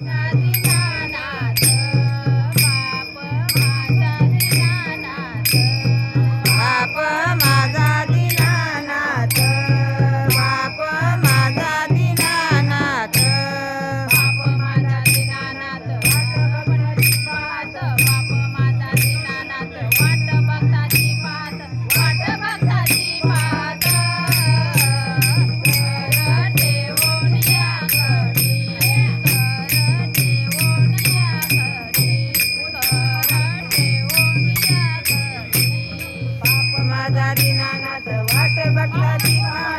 музыка Amém.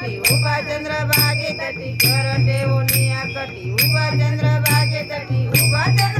कटी उभा चंद्रभागे तटी करंडे ओनिया कटी उभा चंद्रभागे तटी उभा चंद्र